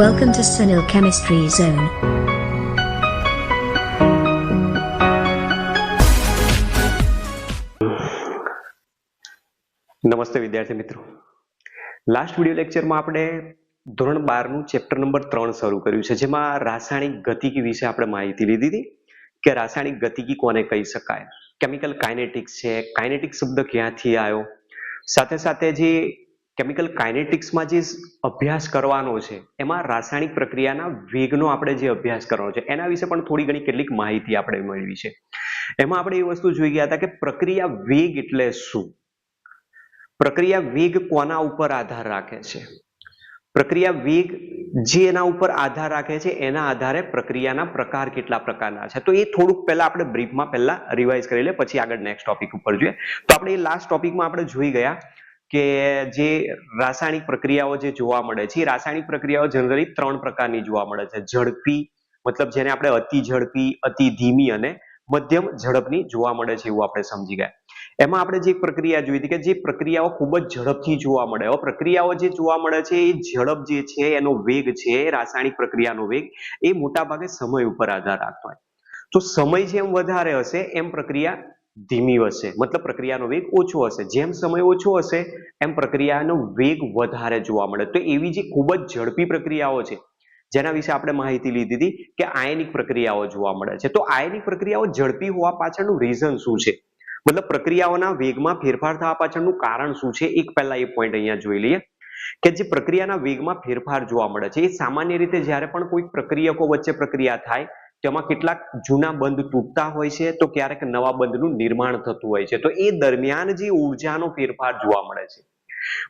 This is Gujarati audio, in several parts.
Welcome to Sunil Chemistry Zone. નમસ્તે વિદ્યાર્થી મિત્રો. લાસ્ટ વિડિયો લેક્ચરમાં આપણે ધોરણ બારનું ચેપ્ટર નંબર ત્રણ શરૂ કર્યું છે, જેમાં રાસાયણિક ગતિકી વિશે આપણે માહિતી લીધી હતી કે રાસાયણિક ગતિકી કોને કહી શકાય? કેમિકલ કાઇનેટિક્સ છે કાઇનેટિક શબ્દ ક્યાંથી આવ્યો? સાથે સાથે જે કેમિકલ કાઇનેટિક્સમાં જે અભ્યાસ કરવાનો છે, એમાં રાસાયણિક પ્રક્રિયાના વેગનો આપણે જે અભ્યાસ કરવાનો છે, એના વિશે પણ થોડી ઘણી કેટલીક માહિતી આપણે મેળવી છે. એમાં આપણે એ વસ્તુ જોઈ ગયા હતા કે પ્રક્રિયા વેગ એટલે શું? પ્રક્રિયા વેગ કોના ઉપર આધાર રાખે છે? પ્રક્રિયા વેગ જે એના ઉપર આધાર રાખે છે, એના આધારે પ્રક્રિયાના પ્રકાર કેટલા પ્રકારના છે? તો એ થોડુંક પહેલા આપણે બ્રીફમાં પહેલા રિવાઇઝ કરી લે, પછી આગળ નેક્સ્ટ ટોપિક ઉપર જોઈએ. તો આપણે એ લાસ્ટ ટોપિકમાં આપણે જોઈ ગયા કે જે રાસાયણિક પ્રક્રિયાઓ જે જોવા મળે છે રાસાયણિક પ્રક્રિયાઓ જનરલી ત્રણ પ્રકારની જોવા મળે છે. ઝડપી, મતલબ જેને આપણે અતિ ઝડપી, અતિ ધીમી અને મધ્યમ ઝડપની જોવા મળે છે એવું આપણે સમજી ગયા. એમાં આપણે જે પ્રક્રિયા જોઈ હતી કે જે પ્રક્રિયાઓ ખૂબ જ ઝડપથી જોવા મળે. હવે પ્રક્રિયાઓ જે જોવા મળે છે, એ ઝડપ જે છે, એનો વેગ છે, રાસાયણિક પ્રક્રિયાનો વેગ, એ મોટાભાગે સમય ઉપર આધાર રાખતો હોય. તો સમય જેમ વધારે હશે, એમ પ્રક્રિયા ધીમી હશે. મતલબ પ્રક્રિયાનો વેગ ઓછો હશે. જેમ સમય ઓછો હશે, એમ પ્રક્રિયાનો વેગ વધારે જોવા મળે. તો એવી જે ખૂબ જ ઝડપી પ્રક્રિયાઓ છે, જેના વિશે આપણે માહિતી લીધી હતી કે આયનિક પ્રક્રિયાઓ જોવા મળે છે. તો આયનિક પ્રક્રિયાઓ ઝડપી હોવા પાછળનું રીઝન શું છે? મતલબ પ્રક્રિયાઓના વેગમાં ફેરફાર થવા પાછળનું કારણ શું છે? એક પહેલા એ પોઈન્ટ અહીંયા જોઈ લઈએ કે જે પ્રક્રિયાના વેગમાં ફેરફાર જોવા મળે છે, એ સામાન્ય રીતે જ્યારે પણ કોઈ પ્રક્રિયકો વચ્ચે પ્રક્રિયા થાય તેમાં કેટલાક જૂના બંધ તૂટતા હોય છે, તો ક્યારેક નવા બંધનું નિર્માણ થતું હોય છે. તો એ દરમિયાન જે ઉર્જાનો ફેરફાર જોવા મળે છે.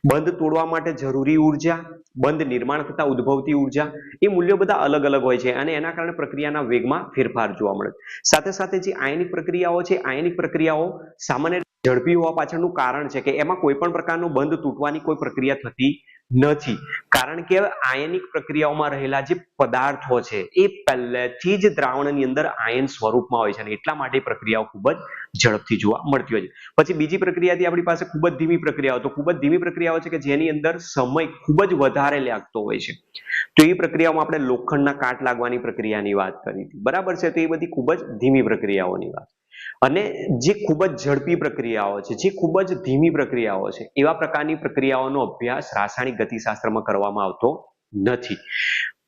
બંધ તોડવા માટે જરૂરી ઊર્જા, બંધ નિર્માણ થતા ઉદ્ભવતી ઊર્જા, એ મૂલ્યો બધા અલગ અલગ હોય છે અને એના કારણે પ્રક્રિયાના વેગમાં ફેરફાર જોવા મળે સાથે સાથે જે આયનિક પ્રક્રિયાઓ છે, આયનિક પ્રક્રિયાઓ સામાન્ય ઝડપી હોવા પાછળનું કારણ છે કે એમાં કોઈ પણ પ્રકારનું બંધ તૂટવાની કોઈ પ્રક્રિયા થતી નથી. કારણ કે આયનિક પ્રક્રિયાઓમાં રહેલા જે પદાર્થો છે, એ પહેલેથી જ દ્રાવણની અંદર આયન સ્વરૂપમાં હોય છે અને એટલા માટે પ્રક્રિયાઓ ખૂબ જ ઝડપથી જોવા મળતી હોય છે. પછી બીજી પ્રક્રિયાથી આપણી પાસે ખૂબ જ ધીમી પ્રક્રિયાઓ, તો ખૂબ જ ધીમી પ્રક્રિયાઓ છે કે જેની અંદર સમય ખૂબ જ વધારે લાગતો હોય છે. તો એ પ્રક્રિયાઓમાં આપણે લોખંડના કાટ લાગવાની પ્રક્રિયાની વાત કરી હતી. બરાબર છે? તો એ બધી ખૂબ જ ધીમી પ્રક્રિયાઓની વાત. અને જે ખૂબ જ ઝડપી પ્રક્રિયાઓ છે, જે ખૂબ જ ધીમી પ્રક્રિયાઓ છે, એવા પ્રકારની પ્રક્રિયાઓનો અભ્યાસ રાસાયણિક ગતિશાસ્ત્રમાં કરવામાં આવતો નથી.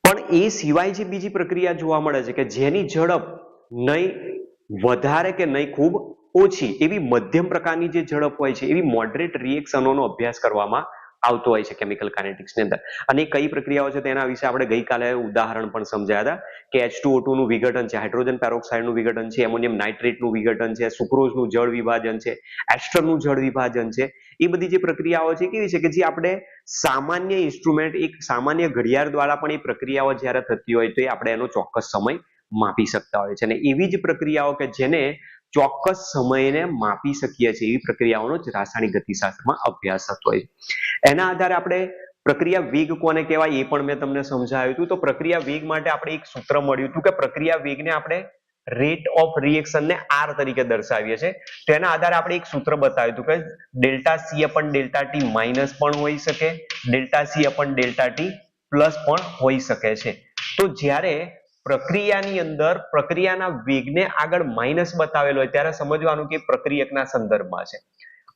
પણ એ સિવાય જે બીજી પ્રક્રિયા જોવા મળે છે કે જેની ઝડપ નહીં, વધારે કે નહીં ખૂબ ઓછી, એવી મધ્યમ પ્રકારની જે ઝડપ હોય છે, એવી મોડરેટ રિએક્શનોનો અભ્યાસ કરવામાં આવતો હોય છે કેમિકલ કાઇનેટિક્સની અંદર. અને કઈ પ્રક્રિયાઓ છે તેના વિશે આપણે ગઈકાલે ઉદાહરણ પણ સમજાયા હતા કે એચનું વિઘટન છે, હાઇડ્રોજન પેરોક્સાઇડનું વિઘટન છે, એમોનિયમ નાઇટ્રેટનું વિઘટન છે સુક્રોઝનું જળ વિભાજન છે એસ્ટરનું જળ વિભાજન છે, એ બધી જે પ્રક્રિયાઓ છે કેવી છે કે જે આપણે સામાન્ય ઇન્સ્ટ્રુમેન્ટ એક સામાન્ય ઘડિયાળ દ્વારા પણ એ પ્રક્રિયાઓ જ્યારે થતી હોય તો આપણે એનો ચોક્કસ સમય માપી શકતા હોય છે. અને એવી જ પ્રક્રિયાઓ કે જેને ચોક્કસ સમયને માપી શકીએ છીએ એવી પ્રક્રિયાઓનો જ રાસાયણિક ગતિશાસ્ત્રમાં અભ્યાસ થતો હોય એના આધારે આપણે પ્રક્રિયા વેગ કોને કહેવાય એ પણ મેં તમને સમજાવ્યું હતું. તો પ્રક્રિયા વેગ માટે આપણે એક સૂત્ર મળ્યું હતું કે પ્રક્રિયા વેગને આપણે રેટ ઓફ રિએક્શન ને આર તરીકે દર્શાવીએ છીએ. તો એના આધારે આપણે એક સૂત્ર બતાવ્યું હતું કે delta C upon delta T minus પણ હોઈ શકે, delta C upon delta T plus પણ હોઈ શકે છે. તો જ્યારે પ્રક્રિયાની અંદર પ્રક્રિયાના વેગને આગળ માઇનસ બતાવેલો હોય ત્યારે સમજવાનું કે પ્રક્રિયકના સંદર્ભમાં છે.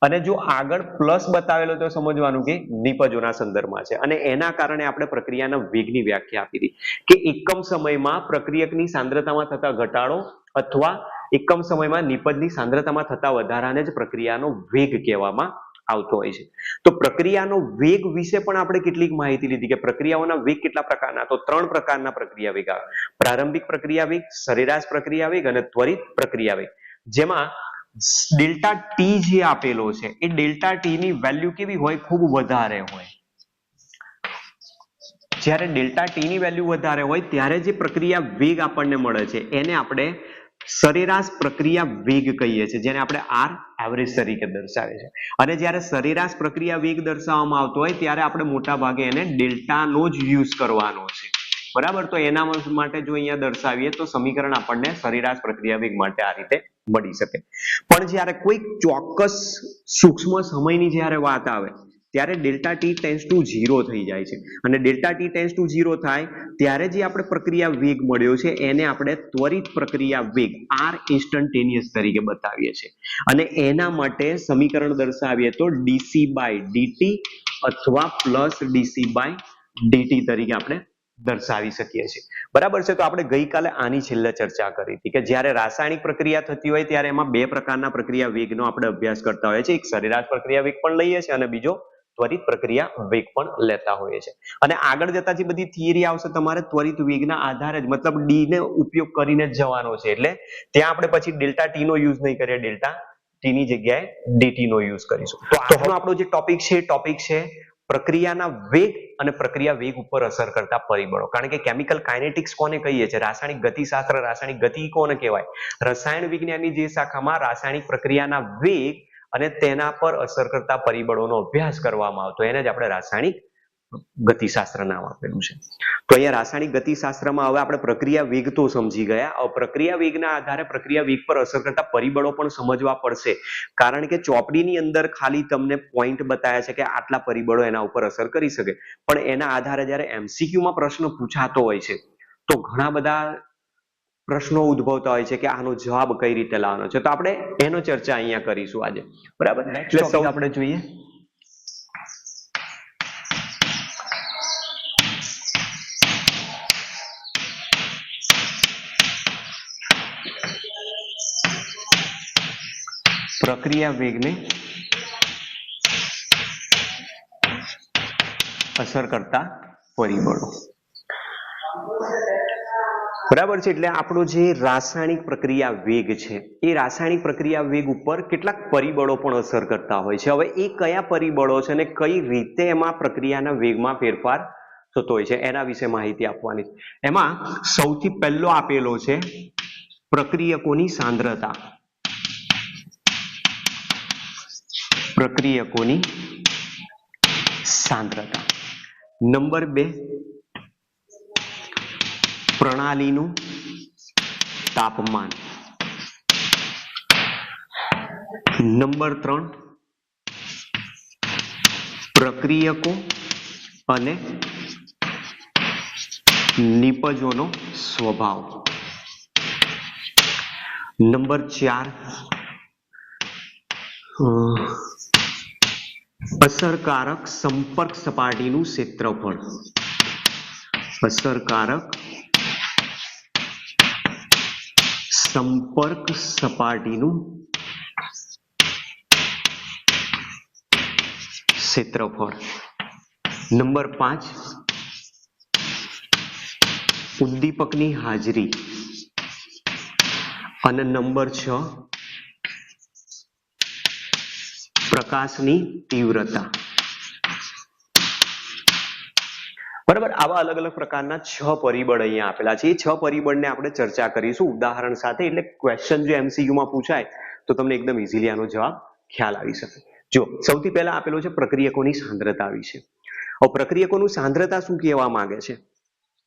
અને જો આગળ પ્લસ બતાવેલો તો સમજવાનું કે નિપજોના સંદર્ભમાં છે. અને એના કારણે આપણે પ્રક્રિયાના વેગની વ્યાખ્યા આપી હતી કે એકમ સમયમાં પ્રક્રિયકની સાંદ્રતામાં થતા ઘટાડો અથવા એકમ સમયમાં નિપજની સાંદ્રતામાં થતા વધારાને જ પ્રક્રિયાનો વેગ કહેવામાં આવતો હોય છે. તો પ્રક્રિયાનો વેગ વિશે પણ આપણે કેટલીક માહિતી લીધી કે પ્રક્રિયાઓના વેગ કેટલા પ્રકારના? તો ત્રણ પ્રકારના પ્રક્રિયા વેગ આવે. પ્રારંભિક પ્રક્રિયા વેગ, સરેરાશ પ્રક્રિયા વેગ અને ત્વરિત પ્રક્રિયા વેગ. જેમાં ડેલ્ટા ટી જે આપેલો છે, એ ડેલ્ટા ટી ની વેલ્યુ કેવી હોય? ખૂબ વધારે હોય. જ્યારે ડેલ્ટા ટી ની વેલ્યુ વધારે હોય, ત્યારે જે પ્રક્રિયા વેગ આપણને મળે છે, એને આપણે સરેરાશ પ્રક્રિયા વેગ કહીએ છીએ, જેને આપણે આર એવરેજ તરીકે દર્શાવે છે. અને જ્યારે સરેરાશ પ્રક્રિયા વેગ દર્શાવવામાં આવતો હોય, ત્યારે આપણે મોટા ભાગે એને ડેલ્ટાનો જ યુઝ કરવાનો છે. બરાબર? તો એના માટે જો અહીંયા દર્શાવીએ, તો સમીકરણ આપણને સરેરાશ પ્રક્રિયા વેગ માટે આ રીતે મળી શકે. પણ જ્યારે કોઈ ચોક્કસ સૂક્ષ્મ સમયની જ્યારે વાત આવે ત્યારે delta T tends to zero થઈ જાય છે. અને delta T tends to zero થાય ત્યારે જે આપણે પ્રક્રિયા વેગ મળ્યો છે, એને આપણે ત્વરિત પ્રક્રિયા વેગ આર ઇન્સ્ટન્ટેનિયસ તરીકે બતાવીએ છીએ. અને એના માટે સમીકરણ દર્શાવીએ તો ડીસી બાય ડીટી અથવા પ્લસ ડીસી બાય ડીટી તરીકે આપણે દર્શાવી શકીએ છીએ. બરાબર છે? તો આપણે ગઈકાલે આની છેલ્લે ચર્ચા કરી હતી કે જ્યારે રાસાયણિક પ્રક્રિયા થતી હોય ત્યારે એમાં બે પ્રકારના પ્રક્રિયા વેગનો આપણે અભ્યાસ કરતા હોઈએ છીએ. એક સરેરાશ પ્રક્રિયા વેગ પણ લઈએ છીએ અને બીજો ત્વરિત પ્રક્રિયા વેગ પણ લેતા હોઈએ છીએ અને આગળ જતા જે બધી થિયરી આવશે તમારે ત્વરિત વેગના આધારે જ મતલબ ડી ને ઉપયોગ કરીને જ જવાનો છે. એટલે ત્યાં આપણે પછી ડેલ્ટા ટી નો યુઝ નહીં કરીએ ડેલ્ટા ટી ની જગ્યાએ ડીટી નો યુઝ કરીશું. તો આજનો આપણો જે ટોપિક છે ટોપિક છે પ્રક્રિયાના વેગ અને પ્રક્રિયા વેગ ઉપર અસર કરતા પરિબળો. કારણ કે કેમિકલ કાઇનેટિક્સ કોને કહીએ છીએ? રાસાયણિક ગતિશાસ્ત્ર રાસાયણિક ગતિ કોને કહેવાય? રસાયણ વિજ્ઞાનની જે શાખામાં રાસાયણિક પ્રક્રિયાના વેગ અને તેના પર અસર કરતા પરિબળોનો અભ્યાસ કરવામાં આવતો, એને જ આપણે રાસાયણિક ગતિશાસ્ત્ર નામ આપેલું છે. તો અહીંયા રાસાયણિક ગતિશાસ્ત્રમાં હવે આપણે પ્રક્રિયા વેગ તો સમજી ગયા. પ્રક્રિયા વેગના આધારે પ્રક્રિયા વેગ પર અસર કરતા પરિબળો પણ સમજવા પડશે. કારણ કે ચોપડીની અંદર ખાલી તમને પોઈન્ટ બતાવ્યા છે કે આટલા પરિબળો એના ઉપર અસર કરી શકે. પણ એના આધારે જ્યારે એમસીક્યુમાં પ્રશ્ન પૂછાતો હોય છે, તો ઘણા બધા પ્રશ્નો ઉદ્ભવતા હોય છે કે આનો જવાબ કઈ રીતે લાવવાનો છે. તો આપણે એનો ચર્ચા અહીંયા કરીશું આજે. બરાબર? એટલે સૌ આપણે જોઈએ. પ્રક્રિયા વેગને અસર કરતા પરિબળો. બરાબર છે? એટલે આપણો જે રાસાયણિક પ્રક્રિયા વેગ છે, એ રાસાયણિક પ્રક્રિયા વેગ ઉપર કેટલાક પરિબળો પણ અસર કરતા હોય છે. હવે એ કયા પરિબળો છે અને કઈ રીતે એમાં પ્રક્રિયાના વેગમાં ફેરફાર થતો હોય છે? એના વિશે માહિતી આપવાની એમાં સૌથી પહેલો આપેલો છે પ્રક્રિયકોની સાંદ્રતા. પ્રક્રિયકોની સાંદ્રતા. નંબર બે પ્રણાલીનું તાપમાન. નંબર ત્રણ, પ્રક્રિયકો અને નિપજોનો સ્વભાવ. નંબર ચાર, અસરકારક સંપર્ક સપાટીનું ક્ષેત્રફળ. અસરકારક સંપર્ક સપાટીનું ક્ષેત્રફળ. નંબર પાંચ. ઉદ્દીપકની હાજરી. અને નંબર છ. પ્રકાશની તીવ્રતા. બરાબર? આવા અલગ અલગ પ્રકારના છ પરિબળ અહીંયા આપેલા છે. એ છ પરિબળને આપણે ચર્ચા કરીશું. ઉદાહરણ સાથે એટલે ક્વેશ્ચન જો એમસીયુમાં પૂછાય, તો તમને એકદમ ઇઝીલી આનો જવાબ ખ્યાલ આવી શકે. જો, સૌથી પહેલા આપેલો છે પ્રક્રિયકોની સાંદ્રતા વિશે. પ્રક્રિયકોનું સાંદ્રતા શું કહેવા માંગે છે?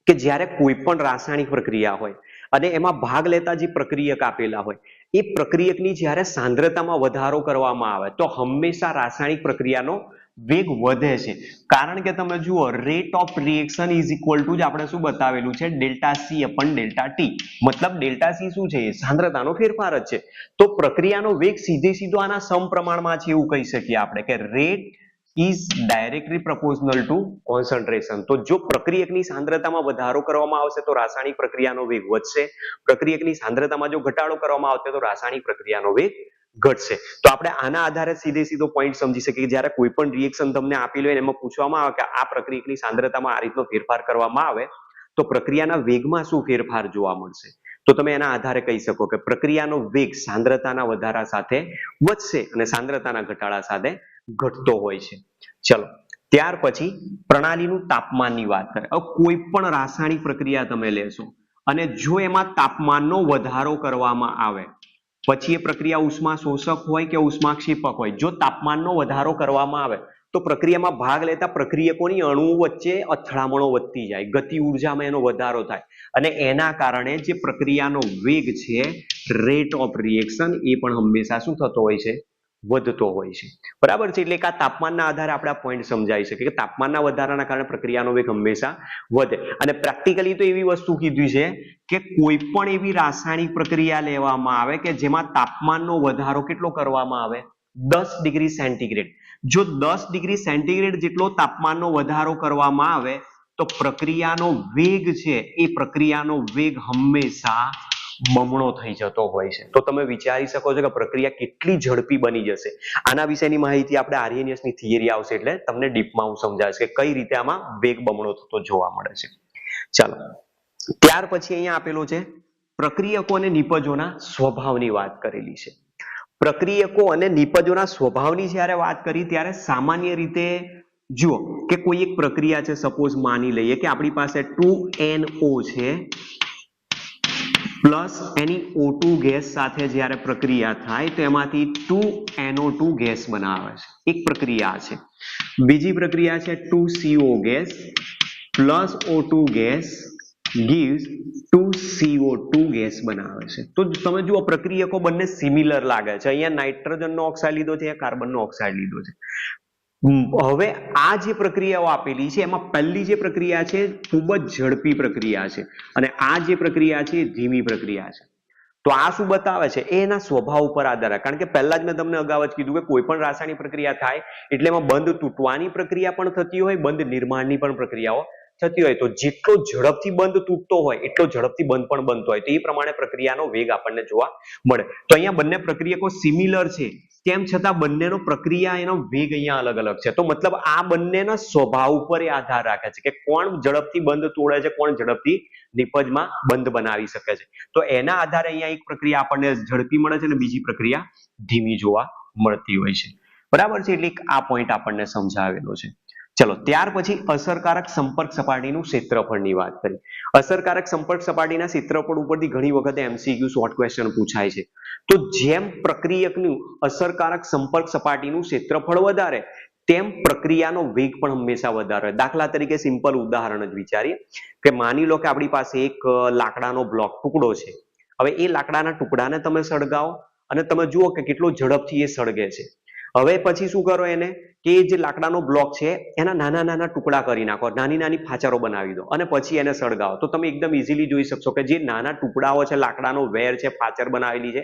કે જ્યારે કોઈ પણ રાસાયણિક પ્રક્રિયા હોય અને એમાં ભાગ લેતા જે પ્રક્રિયક આપેલા હોય, એ પ્રક્રિયકની જ્યારે સાંદ્રતામાં વધારો કરવામાં આવે, તો હંમેશા રાસાયણિક પ્રક્રિયાનો વેગ વધે છે. કારણ કે તમે જુઓ rate of reaction is equal to જ આપણે શું બતાવેલું છે? Delta C upon delta T મતલબ ડેલ્ટા સી શું છે? એ સાંદ્રતાનો ફેરફાર જ છે. તો પ્રક્રિયાનો વેગ સીધે સીધો આના સમપ્રમાણમાં છે એવું કહી શકીએ આપણે કે rate is directly proportional to concentration તો જો પ્રક્રિયકની સાંદ્રતામાં વધારો કરવામાં આવશે તો રાસાયણિક પ્રક્રિયાનો વેગ વધશે. પ્રક્રિયકની સાંદ્રતામાં જો ઘટાડો કરવામાં આવશે તો રાસાયણિક પ્રક્રિયાનો વેગ ઘટશે. તો આપણે આના આધારે સીધે સીધો પોઈન્ટ સમજી શકીએ જ્યારે કોઈ પણ રિએક્શન તમને આપેલું હોય એમાં પૂછવામાં આવે કે આ પ્રક્રિયકની સાંદ્રતામાં આ રીતનો ફેરફાર કરવામાં આવે, તો પ્રક્રિયાના વેગમાં શું ફેરફાર જોવા મળશે? તો તમે એના આધારે કહી શકો કે પ્રક્રિયાનો વેગ સાંદ્રતાના વધારા સાથે વધશે અને સાંદ્રતાના ઘટાડા સાથે ઘટતો હોય છે. ચલો, ત્યાર પછી પ્રણાલીનું તાપમાનની વાત કરે કોઈ પણ રાસાયણિક પ્રક્રિયા તમે લેશો અને જો એમાં તાપમાનનો વધારો કરવામાં આવે પછી એ પ્રક્રિયા ઉષ્મા શોષક હોય કે ઉષ્માક્ષેપક હોય, જો તાપમાનનો વધારો કરવામાં આવે, તો પ્રક્રિયામાં ભાગ લેતા પ્રક્રિયકોની અણુઓ વચ્ચે અથડામણો વધતી જાય, ગતિ ઉર્જામાં એનો વધારો થાય. અને એના કારણે જે પ્રક્રિયાનો વેગ છે રેટ ઓફ રિએક્શન એ પણ હંમેશા શું થતો હોય છે? વધતો હોય છે. બરાબર છે? એટલે આ તાપમાનના આધારે આપણે આ પોઈન્ટ સમજાવી શકીએ કે તાપમાનના વધારાના કારણે પ્રક્રિયાનો વેગ હંમેશા વધે. અને પ્રેક્ટિકલી તો એવી વસ્તુ કીધી છે કે કોઈ પણ એવી રાસાયણિક પ્રક્રિયા લેવામાં આવે કે જેમાં તાપમાનનો વધારો કેટલો કરવામાં આવે? દસ ડિગ્રી સેન્ટીગ્રેડ. જો દસ ડિગ્રી સેન્ટીગ્રેડ જેટલો તાપમાનનો વધારો કરવામાં આવે, તો પ્રક્રિયાનો વેગ છે, એ પ્રક્રિયાનો વેગ હંમેશા બમણો થઈ જતો હોય છે. તો તમે વિચારી શકો છો કે પ્રક્રિયા કેટલી ઝડપી બની જશે. આના વિશેની માહિતી આપણે આર્યનિયસની થિયરી આવશે એટલે તમને ડીપમાં હું સમજાવીશ કે કઈ રીતે આમાં વેગ બમણો થતો જોવા મળે છે. ચાલો. ત્યાર પછી અહીંયા આપેલો છે, પ્રક્રિયકો અને નિપજોના સ્વભાવની વાત કરેલી છે. પ્રક્રિયકો અને નિપજોના સ્વભાવની જ્યારે વાત કરી, ત્યારે સામાન્ય રીતે જુઓ કે કોઈ એક પ્રક્રિયા છે સપોઝ માની લઈએ કે આપણી પાસે ટુ એનઓ છે. પ્લસ એની O2 ગેસ સાથે જ્યારે પ્રક્રિયા થાય તો એમાંથી ટુ NO2 ગેસ બનાવે છે. એક પ્રક્રિયા છે. બીજી પ્રક્રિયા છે two CO gas plus O2 gas gives two CO two gas બનાવે છે. તો તમે જુઓ પ્રક્રિયકો બંને સિમિલર લાગે છે. અહીંયા નાઇટ્રોજનનો ઓક્સાઇડ લીધો છે, અહીંયા કાર્બનનો ઓક્સાઇડ લીધો છે. હવે આ જે પ્રક્રિયાઓ આપેલી છે, એમાં પહેલી જે પ્રક્રિયા છે, ખૂબ જ ઝડપી પ્રક્રિયા છે અને આ જે પ્રક્રિયા છે ધીમી પ્રક્રિયા છે. તો આ શું બતાવે છે? એ એના સ્વભાવ ઉપર આધાર કારણ કે પહેલા જ મેં તમને અગાઉ જ કીધું કે કોઈ પણ રાસાયણિક પ્રક્રિયા થાય એટલે એમાં બંધ તૂટવાની પ્રક્રિયા પણ થતી હોય, બંધ નિર્માણની પણ પ્રક્રિયાઓ થતી હોય. તો જેટલો ઝડપથી બંધ તૂટતો હોય, એટલો ઝડપથી બંધ પણ બનતો હોય. તો એ પ્રમાણે પ્રક્રિયાનો વેગ આપણને જોવા મળે. તો અહીંયા બંને પ્રક્રિયકો સિમિલર છે. તેમ છતાં બંનેનો પ્રક્રિયા એનો વેગ અહીંયા અલગ અલગ છે. તો મતલબ આ બંનેના સ્વભાવ ઉપર એ આધાર રાખે છે કે કોણ ઝડપથી બંધ તોડે છે, કોણ ઝડપથી નિપજમાં બંધ બનાવી શકે છે. તો એના આધારે અહીંયા એક પ્રક્રિયા આપણને ઝડપી મળે છે અને બીજી પ્રક્રિયા ધીમી જોવા મળતી હોય છે. બરાબર છે? એટલે આ પોઈન્ટ આપણને સમજાવેલો છે. ચલો, ત્યાર પછી અસરકારક સંપર્ક સપાટીનું ક્ષેત્રફળની વાત કરી. અસરકારક સંપર્ક સપાટીના ક્ષેત્રફળ ઉપરથી ઘણી વખત એમસીક્યુ શોર્ટ ક્વેશ્ચન પૂછાય છે. તો જેમ પ્રક્રિયકનું અસરકારક સંપર્ક સપાટીનું ક્ષેત્રફળ વધારે, તેમ પ્રક્રિયાનો વેગ પણ હંમેશા વધારે. દાખલા તરીકે સિમ્પલ ઉદાહરણ જ વિચારીએ કે માની લો કે આપણી પાસે એક લાકડાનો બ્લોક ટુકડો છે. હવે એ લાકડાના ટુકડાને તમે સળગાવો અને તમે જુઓ કે કેટલો ઝડપથી એ સળગે છે. હવે પછી શું કરો એને? કે જે લાકડાનો બ્લોક છે, એના નાના નાના ટુકડા કરી નાખો, નાની નાની ફાચરો બનાવી દો અને પછી એને સળગાવો. તો તમે એકદમ ઇઝીલી જોઈ શકશો કે જે નાના ટુકડાઓ છે, લાકડાનો વેર છે, ફાચર બનાવેલી છે,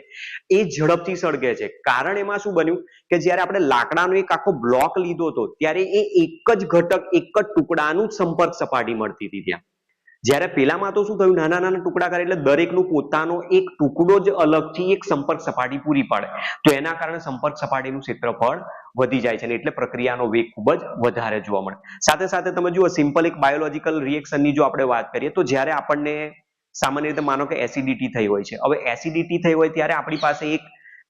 એ ઝડપથી સળગે છે. કારણ એમાં શું બન્યું કે જ્યારે આપણે લાકડાનો એક આખો બ્લોક લીધો હતો ત્યારે એ એક જ ઘટક, એક જ ટુકડાનું સંપર્ક સપાટી મળતી હતી ત્યાં. જ્યારે પેલામાં તો શું થયું? નાના નાના ટુકડા કરે એટલે દરેકનું પોતાનો એક ટુકડો જ અલગથી એક સંપર્ક સપાટી પૂરી પાડે. તો એના કારણે સંપર્ક સપાટીનું ક્ષેત્રફળ વધી જાય છે અને એટલે પ્રક્રિયાનો વેગ ખૂબ જ વધારે જોવા મળે. સાથે સાથે તમે જુઓ સિમ્પલ એક બાયોલોજીકલ રિએક્શનની જો આપણે વાત કરીએ, તો જ્યારે આપણને સામાન્ય રીતે માનો કે એસિડિટી થઈ હોય છે. હવે એસિડિટી થઈ હોય ત્યારે આપણી પાસે એક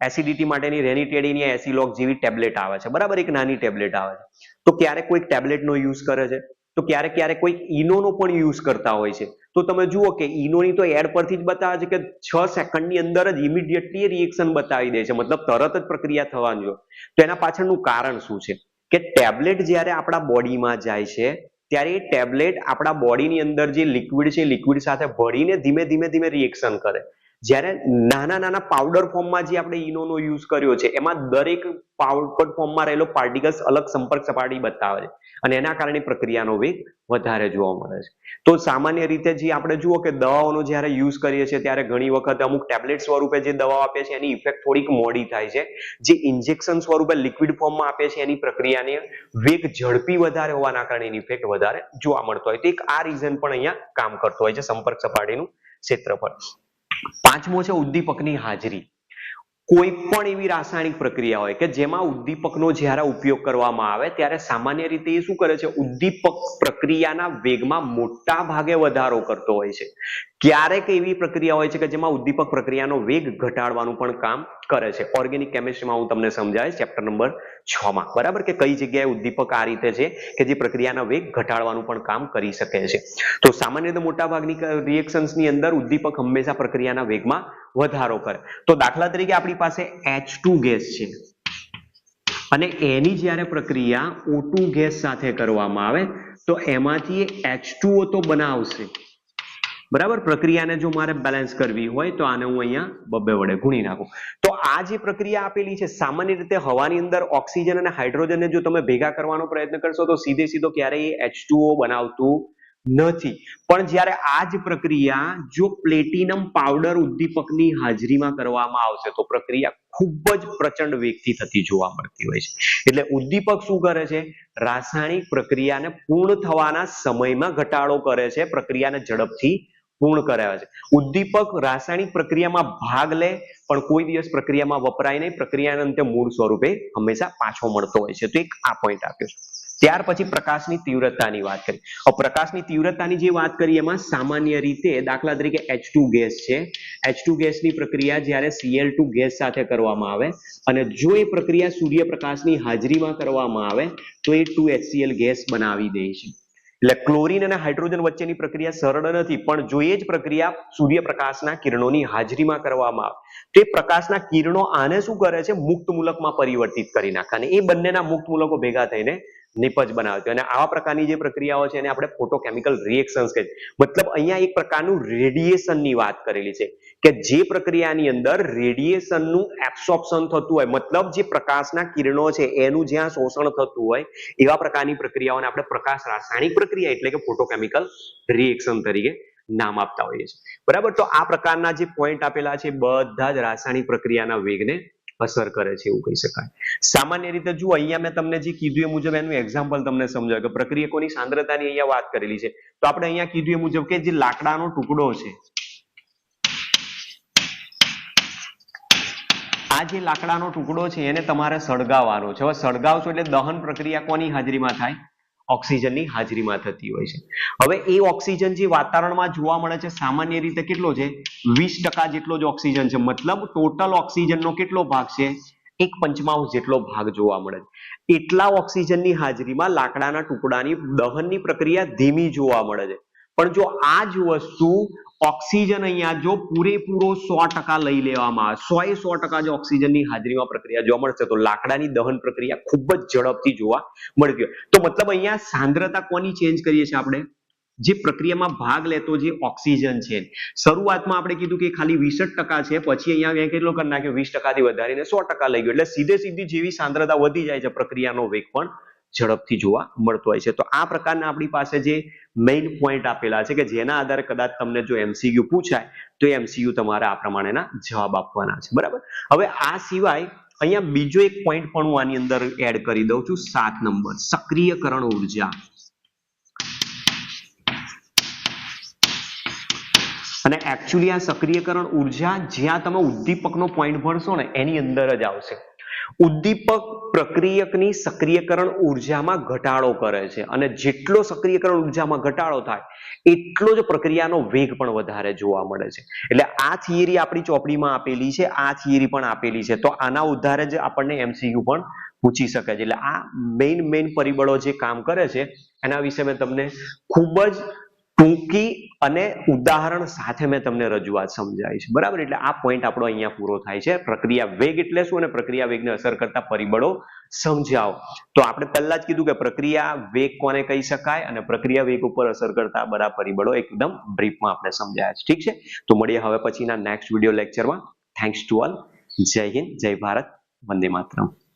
એસિડિટી માટેની રેનિટેડીની એસિલોક જેવી ટેબ્લેટ આવે છે. બરાબર? એક નાની ટેબ્લેટ આવે છે. તો ક્યારેક કોઈક ટેબ્લેટનો યુઝ કરે છે? તો ક્યારેક ક્યારેક કોઈક ઈનોનો પણ યુઝ કરતા હોય છે. તો તમે જુઓ કે ઈનોની તો એડ પરથી જ બતાવે છે કે છ સેકન્ડની અંદર જ ઇમિડિયેટલી રિએક્શન બતાવી દે છે. મતલબ તરત જ પ્રક્રિયા થવાની હોય. તો એના પાછળનું કારણ શું છે? કે ટેબ્લેટ જ્યારે આપણા બોડીમાં જાય છે, ત્યારે એ ટેબ્લેટ આપણા બોડીની અંદર જે લિક્વિડ છે લિક્વિડ સાથે ભળીને ધીમે ધીમે ધીમે રિએક્શન કરે. જ્યારે નાના નાના પાવડર ફોર્મમાં જે આપણે ઈનોનો યુઝ કર્યો છે, એમાં દરેક પાવડર ફોર્મમાં રહેલો પાર્ટિકલ્સ અલગ સંપર્ક સપાટી બતાવે છે. અને એના કારણે પ્રક્રિયાનો વેગ વધારે જોવા મળે છે. તો સામાન્ય રીતે જે આપણે જુઓ કે દવાઓનો જ્યારે યુઝ કરીએ છીએ, ત્યારે ઘણી વખત અમુક ટેબ્લેટ સ્વરૂપે જે દવાઓ આપે છે, એની ઇફેક્ટ થોડીક મોડી થાય છે. જે ઇન્જેક્શન સ્વરૂપે લિક્વિડ ફોર્મમાં આપે છે, એની પ્રક્રિયાને વેગ ઝડપી વધારે હોવાના કારણે એની ઇફેક્ટ વધારે જોવા મળતો હોય. તો એક આ રીઝન પણ અહીંયા કામ કરતો હોય છે સંપર્ક સપાટીનું ક્ષેત્રફળ. પાંચમો છે ઉદ્દીપકની હાજરી. કોઈ પણ એવી રાસાયણિક પ્રક્રિયા હોય કે જેમાં ઉદ્દીપકનો જ્યારે ઉપયોગ કરવામાં આવે ત્યારે સામાન્ય રીતે એ શું કરે છે? ઉદ્દીપક પ્રક્રિયાના વેગમાં મોટા ભાગે વધારો કરતો હોય છે. ક્યારેક એવી પ્રક્રિયા હોય છે કે જેમાં ઉદ્દીપક પ્રક્રિયાનો વેગ ઘટાડવાનું પણ કામ કરે છે. ઓર્ગેનિક કેમિસ્ટ્રીમાં હું તમને સમજાવીશ ચેપ્ટર નંબર છ માં. બરાબર કે કઈ જગ્યાએ ઉદ્દીપક આ રીતે છે કે જે પ્રક્રિયાના વેગ ઘટાડવાનું પણ કામ કરી શકે છે. તો સામાન્ય રીતે મોટાભાગની રિએક્શન્સની અંદર ઉદ્દીપક હંમેશા પ્રક્રિયાના વેગમાં વધારો કરે. તો દાખલા તરીકે આપણી પાસે એચ ગેસ છે. અને એની જ્યારે પ્રક્રિયા ઓટુ ગેસ સાથે કરવામાં આવે, તો એમાંથી H2O તો બનાવશે. બરાબર? પ્રક્રિયાને જો મારે બેલેન્સ કરવી હોય તો આને હું અહીંયા બબ્બે વડે ગુણી નાખું. તો આ જે પ્રક્રિયા આપેલી છે, સામાન્ય રીતે હવાની અંદર ઓક્સિજન અને હાઇડ્રોજનને જો તમે ભેગા કરવાનો પ્રયત્ન કરશો તો સીધે સીધો ક્યારેય એચ બનાવતું નથી. પણ જ્યારે આ જ પ્રક્રિયા જો પ્લેટિનમ પાવડર ઉદ્દીપકની હાજરીમાં કરવામાં આવશે તો પ્રક્રિયા ખૂબ જ પ્રચંડ વેગથી થતી જોવા મળતી હોય છે. એટલે ઉદ્દીપક શું કરે છે? રાસાયણિક પ્રક્રિયાને પૂર્ણ થવાના સમયમાં ઘટાડો કરે છે. પ્રક્રિયાને ઝડપથી પૂર્ણ કરાવે છે. ઉદ્દીપક રાસાયણિક પ્રક્રિયામાં ભાગ લે, પણ કોઈ દિવસ પ્રક્રિયામાં વપરાય નહીં. પ્રક્રિયાના અંતે મૂળ સ્વરૂપે હંમેશા પાછો મળતો હોય છે. તો એક આ પોઈન્ટ આપ્યો છે. ત્યાર પછી પ્રકાશની તીવ્રતાની વાત કરી. પ્રકાશની તીવ્રતાની જે વાત કરી, એમાં સામાન્ય રીતે દાખલા તરીકે એચ ગેસ છે. એચ ગેસની પ્રક્રિયા જ્યારે સીએલ ગેસ સાથે કરવામાં આવે અને જો એ પ્રક્રિયા સૂર્યપ્રકાશની હાજરીમાં કરવામાં આવે, તો એ ટુ એચસીએલ ગેસ બનાવી દે છે. એટલે ક્લોરીન અને હાઇડ્રોજન વચ્ચેની પ્રક્રિયા સરળ નથી, પણ જો એ જ પ્રક્રિયા સૂર્યપ્રકાશના કિરણોની હાજરીમાં કરવામાં આવે. તો પ્રકાશના કિરણો આને શું કરે છે? મુક્ત મૂલકમાં પરિવર્તિત કરી નાખે અને એ બંનેના મુક્ત મૂલકો ભેગા થઈને નિપજ બનાવે છે. અને આવા પ્રકારની જે પ્રક્રિયાઓ છે એને આપણે ફોટોકેમિકલ રિએક્શન્સ કહે મતલબ અહીંયા એક પ્રકારનું રેડિયેશનની વાત કરેલી છે. કે જે પ્રક્રિયાની અંદર રેડિયેશનનું એબ્સોર્પ્શન થતું હોય, મતલબ જે પ્રકાશના કિરણો છે, એનું જ્યાં શોષણ થતું હોય, એવા પ્રકારની પ્રક્રિયાઓને આપણે પ્રકાશ રાસાયણિક પ્રક્રિયા એટલે કે ફોટોકેમિકલ રિએક્શન તરીકે નામ આપતા હોઈએ છીએ. બરાબર? તો આ પ્રકારના જે પોઈન્ટ આપેલા છે, બધા જ રાસાયણિક પ્રક્રિયાના વેગને અસર કરે છે એવું કહી શકાય. સામાન્ય રીતે જુઓ, અહીંયા મેં તમને જે કીધું એ મુજબ એનું એક્ઝામ્પલ તમને સમજાવ્યું કે પ્રક્રિયકોની સાંદ્રતાની અહીંયા વાત કરેલી છે. તો આપણે અહીંયા કીધું એ મુજબ કે જે લાકડાનો ટુકડો છે આ જે લાકડાનો ટુકડો છે એને તમારે સળગાવવાનો છે. હવે સળગાવશો એટલે દહન પ્રક્રિયા કોની હાજરીમાં થાય? ઓક્સિજનની હાજરીમાં થતી હોય છે. હવે એ ઓક્સિજન જે વાતાવરણમાં જોવા મળે છે સામાન્ય રીતે કેટલો છે? વીસ ટકા જેટલો જ ઓક્સિજન છે. મતલબ ટોટલ ઓક્સિજનનો કેટલો ભાગ છે? એક પંચમાંશ જેટલો ભાગ જોવા મળે છે. એટલા ઓક્સિજનની હાજરીમાં લાકડાના ટુકડાની દહનની પ્રક્રિયા ધીમી જોવા મળે છે. પણ જો આ જ વસ્તુ ઓક્સિજન અહીંયા જો પૂરેપૂરો સો ટકા લઈ લેવામાં સો એ સો ટકા જો ઓક્સિજનની હાજરીમાં પ્રક્રિયા જોવા મળશે. તો લાકડાની દહન પ્રક્રિયા ખૂબ જ ઝડપથી જોવા મળતી હોય તો મતલબ અહીંયા સાંદ્રતા કોની ચેન્જ કરીએ છીએ આપણે? જે પ્રક્રિયામાં ભાગ લેતો જે ઓક્સિજન છે. શરૂઆતમાં આપણે કીધું કે ખાલી વીસ ટકા છે, પછી અહીંયા કેટલો કરી નાખ્યો? વીસ ટકાથી વધારીને સો ટકા લઈ ગયો. એટલે સીધે સીધી જેવી સાંદ્રતા વધી જાય છે પ્રક્રિયાનો વેગ પણ ઝડપથી જોવા મળતો હોય છે. તો આ પ્રકારના આપણી પાસે જે મેઇન પોઈન્ટ આપેલા છે કે જેના આધારે કદાચ તમને જો એમસીક્યુ પૂછાય, તો એમસીયુ તમારે આ પ્રમાણેના જવાબ આપવાના છે. બરાબર? હવે આ સિવાય અહીંયા બીજો એક પોઈન્ટ પણ હું આની અંદર એડ કરી દઉં છું. સાત નંબર, સક્રિયકરણ ઊર્જા. અને એકચ્યુઅલી આ સક્રિયકરણ ઊર્જા જ્યાં તમે ઉદ્દીપકનો પોઈન્ટ ભરશો ને, એની અંદર જ આવશે. ઉદ્દીપક પ્રક્રિયકની સક્રિયકરણ ઉર્જામાં ઘટાડો કરે છે. અને જેટલો સક્રિયકરણ ઉર્જામાં ઘટાડો થાય, એટલો જ પ્રક્રિયાનો વેગ પણ વધારે જોવા મળે છે. એટલે આ થિયરી આપણી ચોપડીમાં આપેલી છે, આ થિયરી પણ આપેલી છે. તો આના ઉધારે જ આપણને એમસીક્યુ પણ પૂછી શકે છે. એટલે આ મેઇન મેઇન પરિબળો જે કામ કરે છે, એના વિશે મેં તમને ખૂબ જ ટૂંકી અને ઉદાહરણ સાથે મેં તમને રજૂઆત સમજાવી છે. બરાબર? એટલે આ પોઈન્ટ આપણો અહીંયા પૂરો થાય છે. પ્રક્રિયા વેગ એટલે શું? અને પ્રક્રિયા વેગને અસર કરતા પરિબળો સમજાવો. તો આપણે પહેલા જ કીધું કે પ્રક્રિયા વેગ કોને કહી શકાય? અને પ્રક્રિયા વેગ ઉપર અસર કરતા બધા પરિબળો એકદમ બ્રીફમાં આપણે સમજાયા છે. ઠીક છે? તો મળીએ હવે પછીના નેક્સ્ટ વીડિયો લેક્ચરમાં થેન્ક્સ ટુ ઓલ જય હિન્દ, જય ભારત. વંદે માતરમ.